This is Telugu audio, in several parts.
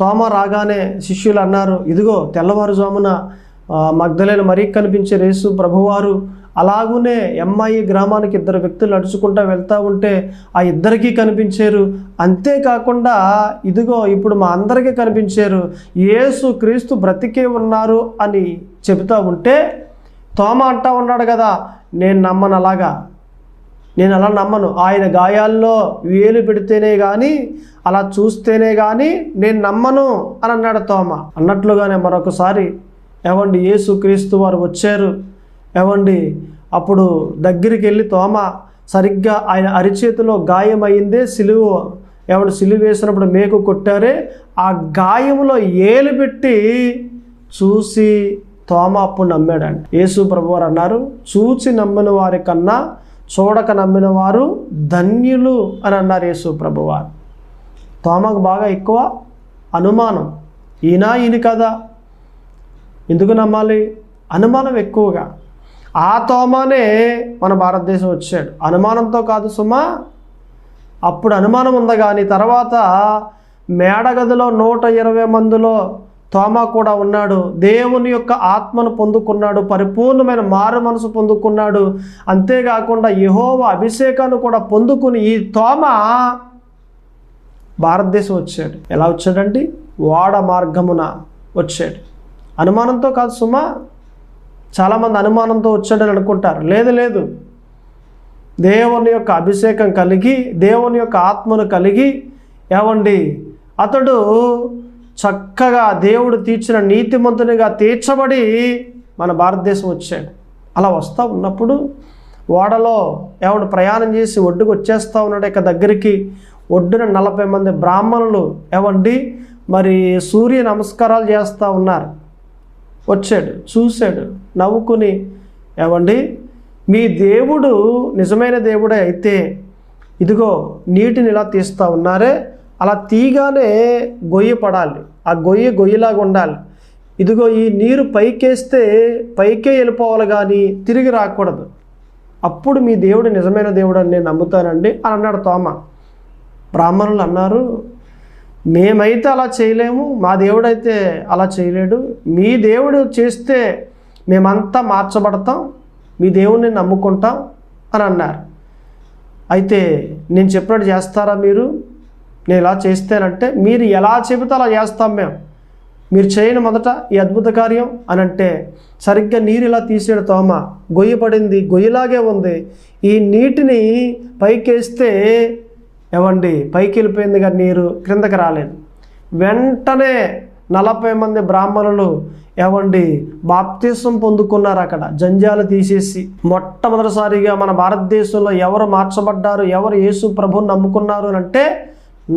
తోమ రాగానే శిష్యులు అన్నారు ఇదిగో తెల్లవారుజామున ఆ, మగ్ధలేని మరీ కనిపించే రేసు ప్రభువారు అలాగునే ఎంఐ గ్రామానికి ఇద్దరు వ్యక్తులు నడుచుకుంటూ వెళ్తూ ఉంటే ఆ ఇద్దరికీ కనిపించారు. అంతేకాకుండా ఇదిగో ఇప్పుడు మా అందరికీ కనిపించారు. యేసు క్రీస్తు బ్రతికే ఉన్నారు అని చెబుతూ ఉంటే తోమ అంటా ఉన్నాడు కదా నేను నమ్మను అలాగా. నేను అలా నమ్మను. ఆయన గాయాల్లో వేలు పెడితేనే కానీ అలా చూస్తేనే కానీ నేను నమ్మను అని అన్నాడు తోమ. అన్నట్లుగానే మరొకసారి ఏవండి ఏసుక్రీస్తు వారు వచ్చారు? ఏవండి? అప్పుడు దగ్గరికి వెళ్ళి తోమ సరిగ్గా ఆయన అరిచేతిలో గాయమైందే సిలువు. ఎవడు సిలువ వేసినప్పుడు మేకు కొట్టారే ఆ గాయంలో ఏలు పెట్టి చూసి తోమ అప్పుడు నమ్మాడండి యేసు ప్రభువారు అన్నారు చూచి నమ్మిన వారి కన్నా చూడక నమ్మిన వారు ధన్యులు అని అన్నారు యేసు ప్రభువారు. తోమకు బాగా ఎక్కువ అనుమానం. ఈయన ఈయన కదా. ఎందుకు నమ్మాలి? అనుమానం ఎక్కువగా. ఆ తోమానే మన భారతదేశం వచ్చాడు. అనుమానంతో కాదు సుమా అప్పుడు అనుమానం ఉంది కానీ తర్వాత మేడగదిలో నూట ఇరవై మందిలో తోమా కూడా ఉన్నాడు. దేవుని యొక్క ఆత్మను పొందుకున్నాడు. పరిపూర్ణమైన మారు మనసు పొందుకున్నాడు. అంతేకాకుండా యహోవ అభిషేకాన్ని కూడా పొందుకుని ఈ తోమ భారతదేశం వచ్చాడు. ఎలా వచ్చాడండి? వాడ మార్గమున వచ్చాడు. అనుమానంతో కాదు సుమా చాలామంది అనుమానంతో వచ్చాడని అనుకుంటారు. లేదు లేదు. దేవుని యొక్క అభిషేకం కలిగి దేవుని యొక్క ఆత్మను కలిగి ఏమండి అతడు చక్కగా దేవుడు తీర్చిన నీతిమంతునిగా తీర్చబడి మన భారతదేశం వచ్చాడు. అలా వస్తూ ఉన్నప్పుడు ఓడలో ఎవడు ప్రయాణం చేసి ఒడ్డుకు వచ్చేస్తూ ఉన్నాడు ఇక దగ్గరికి ఒడ్డున నలభై మంది బ్రాహ్మణులు ఎవండి మరి సూర్య నమస్కారాలు చేస్తూ ఉన్నారు. వచ్చాడు చూశాడు నవ్వుకుని ఏమండి మీ దేవుడు నిజమైన దేవుడే అయితే ఇదిగో నీటిని ఇలా తీస్తూ ఉన్నారే అలా తీగానే గొయ్యి పడాలి. ఆ గొయ్యి గొయ్యిలాగా ఉండాలి. ఇదిగో ఈ నీరు పైకేస్తే పైకే వెళ్ళిపోవాలి కానీ తిరిగి రాకూడదు. అప్పుడు మీ దేవుడు నిజమైన దేవుడు అని నేను నమ్ముతానండి అని అన్నాడు తోమ. బ్రాహ్మణులు అన్నారు మేమైతే అలా చేయలేము మా దేవుడైతే అలా చేయలేడు. మీ దేవుడు చేస్తే మేమంతా మార్చబడతాం మీ దేవుణ్ణి నమ్ముకుంటాం అని అన్నారు. అయితే నేను చెప్పినట్టు చేస్తారా మీరు? నేను ఇలా చేస్తేనంటే మీరు ఎలా చెబితే అలా చేస్తాం మేము. మీరు చేయని మొదట ఈ అద్భుత కార్యం అని అంటే సరిగ్గా నీరు ఇలా తీసేడు తోమ. గొయ్యి పడింది గొయ్యిలాగే ఉంది. ఈ నీటిని పైకేస్తే ఏవండి పైకి వెళ్ళిపోయింది కానీ నీరు క్రిందకి రాలేదు. వెంటనే నలభై మంది బ్రాహ్మణులు ఏవండి బాప్తీసం పొందుకున్నారు అక్కడ. జంజాలు తీసేసి మొట్టమొదటిసారిగా మన భారతదేశంలో ఎవరు మార్చబడ్డారు ఎవరు యేసు ప్రభుని నమ్ముకున్నారు అని అంటే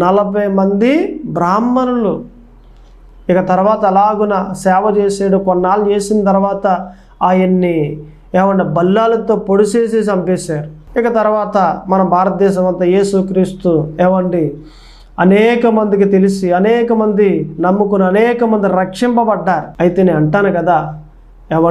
నలభై మంది బ్రాహ్మణులు. ఇక తర్వాత అలాగున సేవ చేసాడు కొన్నాళ్ళు చేసిన తర్వాత ఆయన్ని ఏమన్నా బల్లాలతో పొడిసేసి చంపేశారు. ఇక తర్వాత మన భారతదేశం అంతా యేసుక్రీస్తు ఏమండి అనేక మందికి తెలిసి అనేక మంది నమ్ముకుని అనేక మంది రక్షింపబడ్డారు. అయితే నేను అంటాను కదా ఏమండి?